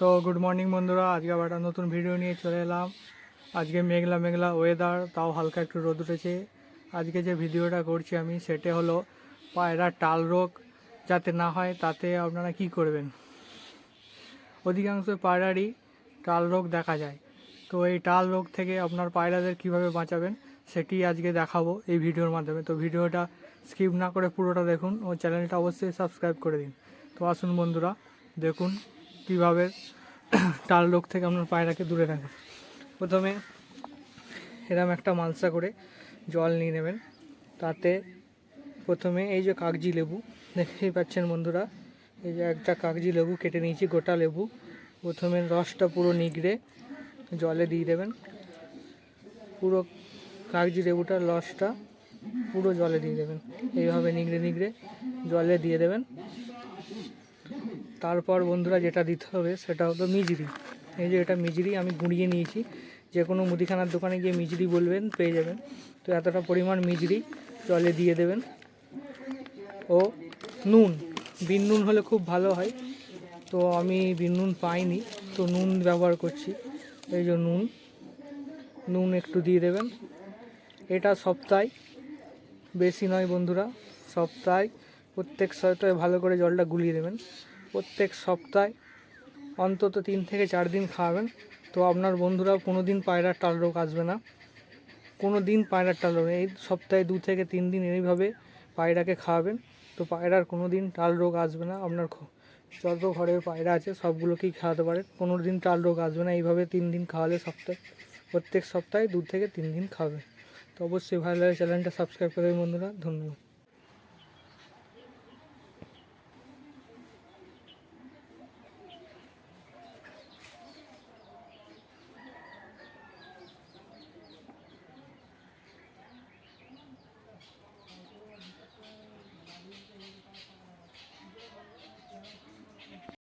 তো good morning বন্ধুরা, আজকে আবার একটা নতুন ভিডিও নিয়ে চলে এলাম। আজকে মেঘলা মেঘলা ওয়েদার তাও হালকা একটু রোদ উঠেছে। আজকে যে ভিডিওটা করছি আমি, সেটা হলো পায়রা টাল রোগ। যাতে না হয়, তাতে আপনারা কি করবেন? অধিকাংশ পায়রারই টাল রোগ দেখা যায়। তো এই টাল রোগ থেকে আপনার পায়রাদের কীভাবে বাঁচাবেন, সেটি আজকে দেখাবো এই ভিডিওর মাধ্যমে। তো ভিডিওটা স্কিপ না করে পুরোটা দেখুন ও চ্যানেলটা অবশ্যই সাবস্ক্রাইব করে দিন। তো আসুন বন্ধুরা, দেখুন কীভাবে টাল রোগ থেকে আপনার পায়রাকে দূরে রাখেন প্রথমে এরম একটা মালসা করে জল নিয়ে নেবেন। তাতে প্রথমে এই যে কাগজি লেবু, দেখতেই পাচ্ছেন বন্ধুরা, এই যে একটা কাগজি লেবু কেটে নিয়েছি, গোটা লেবু। প্রথমে রসটা পুরো নিগড়ে জলে দিয়ে দেবেন। পুরো কাগজি লেবুটার রসটা পুরো জলে দিয়ে দেবেন। এইভাবে নিগড়ে নিগড়ে জলে দিয়ে দেবেন। তারপর বন্ধুরা যেটা দিতে হবে সেটা হলো মিজরি। এই যে এটা মিজরি আমি গুঁড়িয়ে নিয়েছি। যে কোনো মুদিখানার দোকানে গিয়ে মিজরি বলবেন, পেয়ে যাবেন। তো এতটা পরিমাণ মিজরি জলে দিয়ে দেবেন। ও নুন, বিন নুন হলে খুব ভালো হয়। তো আমি বিন নুন পাইনি, তো নুন ব্যবহার করছি। এই যে নুন নুন একটু দিয়ে দেবেন। এটা সপ্তাহে, বেশি নয় বন্ধুরা, সপ্তাহে প্রত্যেক সপ্তাহে ভালো করে জলটা গুলিয়ে দেবেন। প্রত্যেক সপ্তাহে অন্তত তিন থেকে চার দিন খাওয়াবেন। তো আপনার বন্ধুরা কোনো দিন পায়রার টাল রোগ আসবে না। কোনো দিন পায়রার টাল রোগ এই সপ্তাহে দু থেকে তিন দিন এইভাবে পায়রাকে খাওয়াবেন। তো পায়রার কোনো দিন টাল রোগ আসবে না। আপনার যত ঘরের পায়রা আছে সবগুলোকেই খাওয়াতে পারেন। কোনো দিন টাল রোগ আসবে না। এইভাবে তিন দিন খাওয়ালে সপ্তাহে, প্রত্যেক সপ্তাহে দু থেকে তিন দিন খাবে তো অবশ্যই ভালো লাগে চ্যানেলটা সাবস্ক্রাইব করে বন্ধুরা। ধন্যবাদ।